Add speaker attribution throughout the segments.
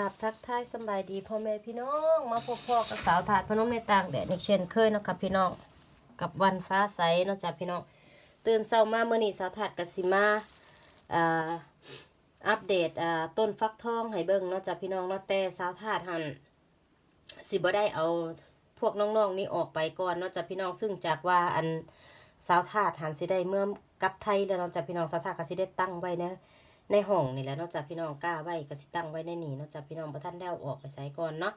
Speaker 1: กับทักทายสบายดีพ่อแม่พี่น้องมาพบพ่อกับสาวถาดพนมในต่างแดดอีกเช่นเคยนะครับพี่น้องกับวันฟ้าใสนาะจ้ะพี่น้องตื่นเช้ามาเมื่อนี้สาวถาดกสิมาอัปเดตต้นฟักทองให้เบิ่งนาะจ้ะพี่น้องนาะแต่สาวถาดหันสิบ่ได้เอาพวกน้องๆนี่ออกไปก่อนนาะจ้ะพี่น้องซึ่งจากว่าอันสาวถาดหันสิได้เมื่อกลับไทยแล้วนาะจ้ะพี่น้องสาวถาดก็สิได้ตั้งไว้นะ ในห้องนี่แหละนอกจากพี่น้องกล้าไว้ก็สิตั้งไว้ในนี่นอกจากพี่น้องประท่านได้เอาออกไปใส่ก่อนเนาะ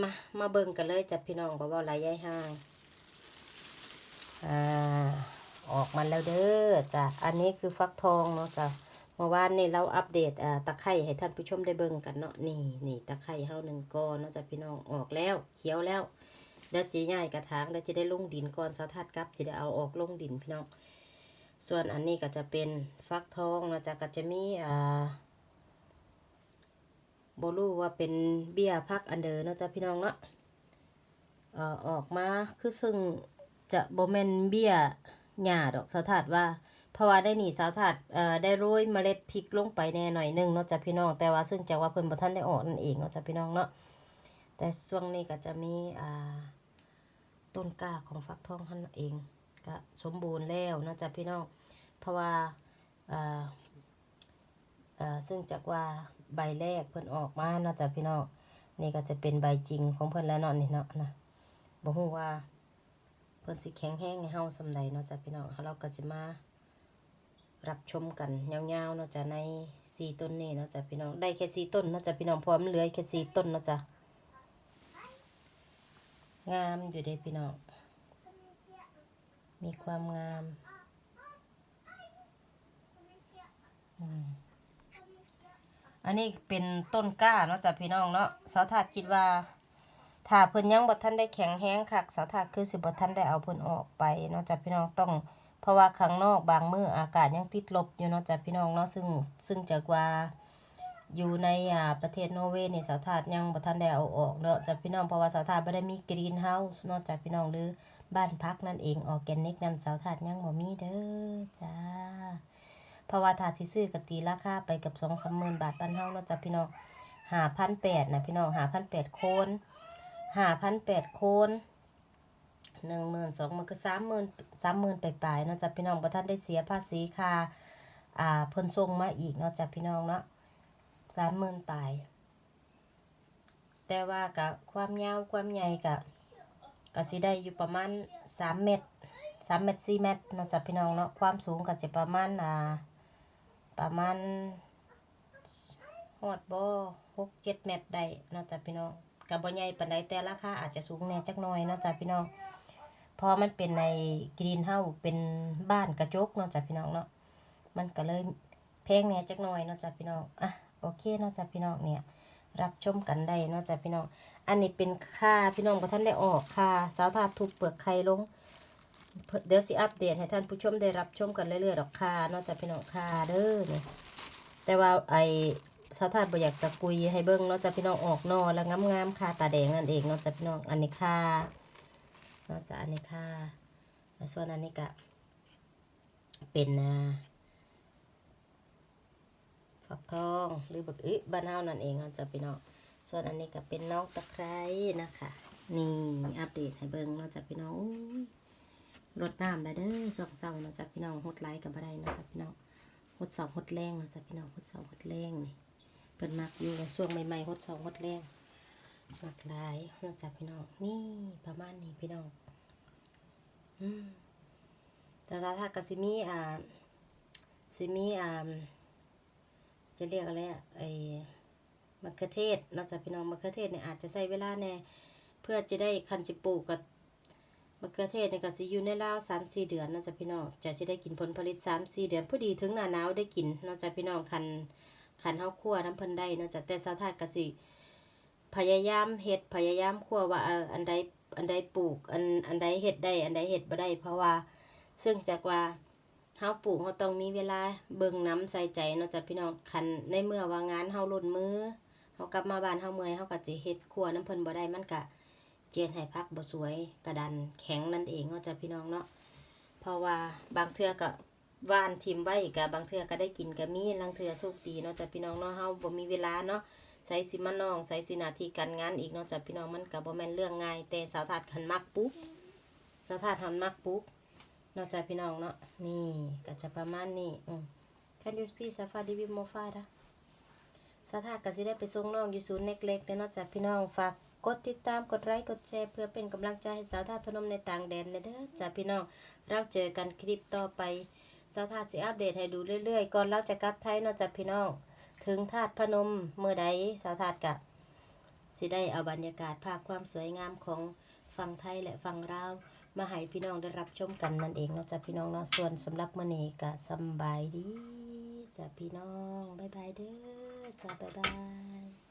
Speaker 1: มามาเบิ่งกันเลยจับพี่น้องบ่ว่าไรยายห่างอ่าออกมาแล้วเด้อจ้ะอันนี้คือฟักทองเนาะจ้ะเมื่อวานนี่เราอัปเดตอ่าตะไคร่ให้ท่านผู้ชมได้เบิ่งกันเนาะนี่นี่ตะไคร่เฮาหนึ่งก้อนเนาะจ้ะพี่น้องออกแล้วเขียวแล้วเดี๋ยวจีง่ายกระถางเดี๋ยวจะได้ลงดินก่อนสะทัดกับจะได้เอาออกลงดินพี่น้อง ส่วนอันนี้ก็จะเป็นฟักทองนะจ๊ะก็จะมีอ่าโบรู้ว่าเป็นเบี้ยพักอันเดอร์เนาะจ๊ะพี่น้องเนาะออกมาคือซึ่งจะโบแมนเบี้ยหญ้าดอกสาวถาดว่าเพราะว่าได้หนีสาวถาดเอ่อได้โรยเมล็ดพริกลงไปแน่หน่อยหนึงเนาะจ๊ะพี่น้องแต่ว่าซึ่งจากว่าเพิ่นบ่ทันได้ออกนั่นเองเนาะจ๊ะพี่น้องเนาะแต่ช่วงนี้ก็จะมีอ่าต้นกล้าของฟักทองท่านเอง ก็สมบูรณ์แล้วเนาะจ๊ะพี่น้อง เพราะว่าซึ่งจากว่าใบแรกเพิ่นออกมาเนาะจ๊ะพี่น้อง นี่ก็จะเป็นใบจริงของเพิ่นแล้วเนาะนี่เนาะนะบ่ฮู้ว่าเพิ่นสิแข็งแรงให้เฮาสำใดเนาะจ๊ะพี่น้องเราก็สิมารับชมกันยาวๆเนาะจ๊ะในสี่ต้นนี้เนาะจ๊ะพี่น้องได้แค่สี่ต้นเนาะจ๊ะพี่น้องพราะว่ามันเหลือแค่สี่ต้นเนาะจ๊ะงามอยู่เด้พี่น้อง มีความงามอันนี้เป็นต้นกล้าเนาะจ้ะพี่น้องเนาะสาวถาดคิดว่าถ้าเพิ่นยังบ่ทันได้แข็งแรงคักสาวถาดคือสิบ่ทันได้เอาเพิ่นออกไปเนาะจ้ะพี่น้องต้อง เพราะว่าข้างนอกบางมืออากาศยังติดลบอยู่เนาะจ้ะพี่น้องเนาะซึ่งซึ่งจากว่า อยู่ในอ่าประเทศนอร์เวย์นี่สาวถาดยังบ่ทันได้เอาออกเนาะจ้ะพี่น้องเพราะว่าสาวถาดบ่ได้มีกรีนเฮาส์นาะจ้ะพี่น้องหรือบ้านพักนั่นเองออร์แกนิกนั่นสาวถาดยังบ่มีเด้อจ้าเพราะว่าถ้าสิซื้อก็ตีราคาไปกับสองสามหมื่นบาทบ้านเฮาเนาะจ้ะพี่น้องหาพันแปดนะพี่น้องหาพันแปดโคนหาพันแปดโคนหนึ่งหมื่นสองหมื่นก็สามหมื่นสามหมื่นไปลายๆนาะจ้ะพี่น้องบ่ท่านได้เสียภาษีค่าอ่าเพิ่นส่งมาอีกนาะจ้ะพี่น้องเนาะ สามหมื่นปลาย แต่ว่ากับความยาวความใหญ่กับก็สิได้อยู่ประมาณสามเมตรสามเมตรสี่เมตรนะจ้ะพี่น้องเนาะความสูงก็จะประมาณอ่าประมาณฮอดบ่หกเจ็ดเมตรได้นะจ้ะพี่น้องกับบ่ใหญ่ปานใดแต่ราคาอาจจะสูงแน่จักหน่อยนะจ้ะพี่น้องเพราะมันเป็นในกรีนเฮาเป็นบ้านกระจกเนาะจ้ะพี่น้องเนาะมันก็เลยแพงแน่จักหน่อยเนาะจ้ะพี่น้องอะ โอเคเนาะจ้ะพี่น้องเนี่ย รับชมกันได้เนาะจ้ะพี่น้อง อันนี้เป็นค่าพี่น้องบ่ทันได้ออกค่าสาวทาทุบเปลือกไข่ลง เดี๋ยวสิอัปเดตให้ท่านผู้ชมได้รับชมกันเรื่อยๆดอกค่ะนอกจากพี่น้องค่ะเด้อเนี่ยแต่ว่าไอสาวทาบ่อยากจะคุยให้เบิ้งเนอกจากพี่น้องออกนอแล้วงามๆค่ะตาแดงนั่นเองเนอกจากพี่น้อง อันนี้ค่ะนอกจากอันนี้ค่ะแล้วส่วนอันนี้ก็เป็นอ่า ฝักทองหรือบักอึบ้านเฮานั่นเองเนอกจากพี่น้องส่วนอันนี้ก็เป็นน้องตะไคร้นะคะ นี่อัปเดตให้เบิ้งเนอกจากพี่น้องรดน้ำได้เด้อสองเสาเนาะจ๊ะพี่น้องหดไลค์กับบ่ได้เนาะจ๊ะพี่น้องหดเสาหดแรงเนาะจ๊ะพี่น้องหดเสาหดแรงนี่เพิ่นมักอยู่ช่วงใหม่ๆหดเสาหดแรงมักหลายเนาจะพี่น้องนี่ประมาณนี้พี่น้องอืมแต่ถ้าถ้ากสิมีอ่าสิมีอ่า จะเรียกอะไรอะไอ้มะเขือเทศเนาะจ๊ะพี่น้องมะเขือเทศเนี่ยอาจจะใช้เวลาแน่เพื่อจะได้คันสิปลูกกับมะเขือเทศเนี่ยก็สิอยู่ในราวสามสี่เดือนนาะจ๊ะพี่น้องจะจะได้กินผลผลิตสามสี่เดือนพอดีถึงหน้าหนาวได้กินเนาะจ๊ะพี่น้องคันคันเฮาคั่วน้ำเพิ่นได้นาะจ๊ะแต่สาวทากสิพยายามเฮ็ดพยายามคั่วว่าเอออันใดอันใดปลูกอันอันใดเฮ็ดได้อันใดเฮ็ดบ่ได้เพราะว่าซึ่งจากว่า เฮาปลูกเฮาต้องมีเวลาเบิ่งน้ำใส่ใจเนาะจ๊ะพี่น้องคันในเมื่อว่างานเฮาล้นมือเฮากลับมาบ้านเฮาเมื่อยเฮาก็สิเฮ็ดคั่วน้ำเพิ่นบ่ได้มันก็เจียนให้พักบ่สวยกระดันแข็งนั่นเองเนาะจ้ะพี่น้องเนาะเพราะว่าบางเทื่อก็ว่านทิมไว้กับบางเทื่อก็ได้กินก็มีบางเทื่อสุกดีเนาะจ้ะพี่น้องเนาะเฮาบ่มีเวลาเนาะใส่สิมาน้องใส่สินาทีการงานอีกเนาะจ้ะพี่น้องมันก็บ่แม่นเรื่องง่ายแต่สาวถาดหันมักปุ๊บสาวถาดหันมักปุ๊บ นาะจ้ะพี่น้องเนาะนี่ก็จะประมาณนี้อืม Can you speak Safari with more father สาวถากสิได้ไปส่งน้องอยู่ศูนย์เล็กๆเด้อเนาะจ้ะพี่น้องฝากกดติดตามกดไลค์กดแชร์เพื่อเป็นกำลังใจให้สาวถาพนมในต่างแดนเด้อจ้ะพี่น้องเราเจอกันคลิปต่อไปสาวถาสิอัปเดตให้ดูเรื่อยๆ ก่อนเราจะกลับไทยนาะจ้ะพี่น้อง ถึงธาตุพนมเมื่อใดสาวธาตุกะสิได้เอาบรรยากาศภาพความสวยงามของฝั่งไทยและฝั่งลาว มาให้พี่น้องได้รับชมกันนั่นเองเนาะจ้ะพี่น้องเนาะส่วนสำหรับมื้อนี้ก็สบายดีจ้ะพี่น้องบ๊ายบายเด้อจ้ะบ๊ายบาย